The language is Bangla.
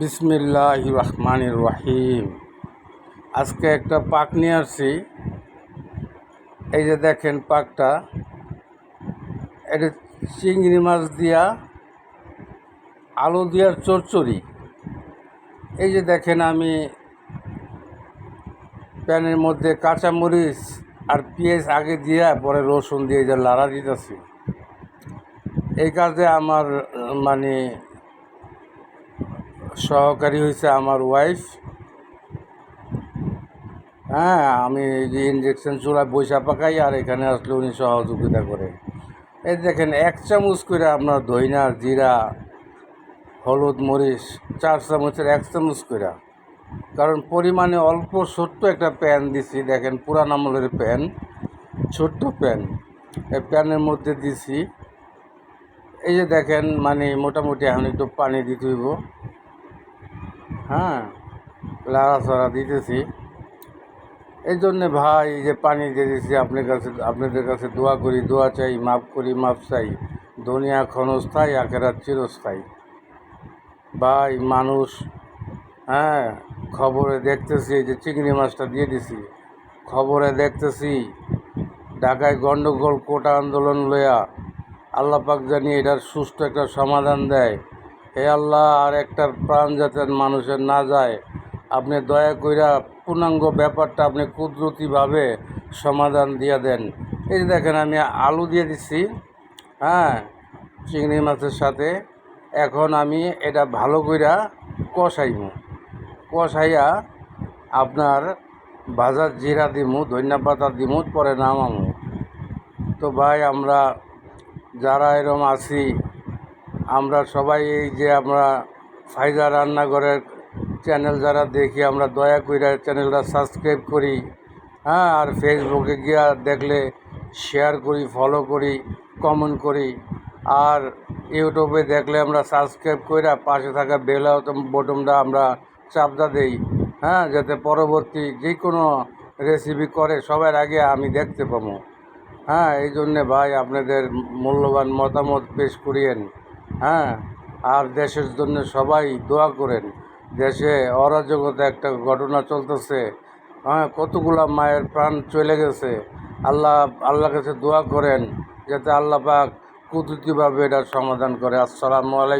বিসমিল্লাহ রহমান রহিম। আজকে একটা পাক নিয়ে আসছি। এই যে দেখেন পাকটা, এটা চিংড়ি মাছ দিয়া, আলু দিয়ার চচ্চড়ি এই যে দেখেন আমি প্যানের মধ্যে কাঁচামরিচ আর পেঁয়াজ আগে দিয়া, পরে রসুন দিয়ে যে লাড়া দিতেছি। এই কাজে আমার মানে সহকারী হয়েছে আমার ওয়াইফ হ্যাঁ আমি যে ইঞ্জেকশন চুলায় বৈশা পাকাই আর এখানে আসলে উনি সহযোগিতা করে। এই দেখেন, এক চামচ করে আপনার ধইনা, জিরা, হলুদ মরিচ, চার চামচের এক চামচ করে। কারণ পরিমাণে অল্প ছোট্ট একটা প্যান দিছি, দেখেন পুরান আমলের প্যান ছোট্ট প্যান এই প্যানের মধ্যে দিছি। এই যে দেখেন মানে মোটামুটি এখন একটু পানি দিতে হইব। হ্যাঁ লাড়াচাড়া দিতেছি। এই জন্যে ভাই যে পানি দিয়ে দিছি, আপনার কাছে, আপনাদের কাছে দোয়া করি, দোয়া চাই মাপ করি মাপ চাই। দুনিয়া ক্ষণস্থায়ী, আখেরাত চিরস্থায়ী। ভাই, মানুষ হ্যাঁ খবরে দেখতেছি যে চিংড়ি মাছটা দিয়ে দিছি। খবরে দেখতেছি, ঢাকায় গণ্ডগোল কোটা আন্দোলন লয়া আল্লাহ পাক জানি এটার সুষ্ঠু একটা সমাধান দেয়। হে আল্লাহ, আর একটা প্রাণ যাতে মানুষের না যায়, আপনি দয়া কইরা পূর্ণাঙ্গ ব্যাপারটা আপনি কুদরতিভাবে সমাধান দিয়ে দেন। এই যে দেখেন, আমি আলু দিয়ে দিচ্ছি হ্যাঁ চিংড়ি মাছের সাথে। এখন আমি এটা ভালো কইরা কষাইব কষাইয়া আপনার বাজার জিরা দিমু, ধনিয়া পাতা দিমু, পরে নামামু। তো ভাই, আমরা যারা এরম আছি আমরা সবাই এই যে আমরা ফায়দা রান্নাঘরের চ্যানেল যারা দেখি, আমরা দয়া করে চ্যানেলটা সাবস্ক্রাইব করি হ্যাঁ আর ফেসবুকে গিয়া দেখলে শেয়ার করি ফলো করি কমেন্ট করি। আর ইউটিউবে দেখলে আমরা সাবস্ক্রাইব করে পাশে থাকা বেল বটনটা আমরা চাপদা দেই হ্যাঁ যাতে পরবর্তী যে কোনো রেসিপি করে, সবার আগে আমি দেখতে পাবো। হ্যাঁ এই জন্যে ভাই আপনাদের মূল্যবান মতামত পেশ করিয়েন। হ্যাঁ? আর দেশের জন্য সবাই দোয়া করেন। দেশে অরাজকতা একটা ঘটনা চলতেছে। হ্যাঁ কতগুলা মায়ের প্রাণ চলে গেছে। আল্লাহ আল্লাহ কাছে দোয়া করেন যাতে আল্লাহ পাক কুদরতিভাবে এটার সমাধান করে। আসসালামু আলাইকুম।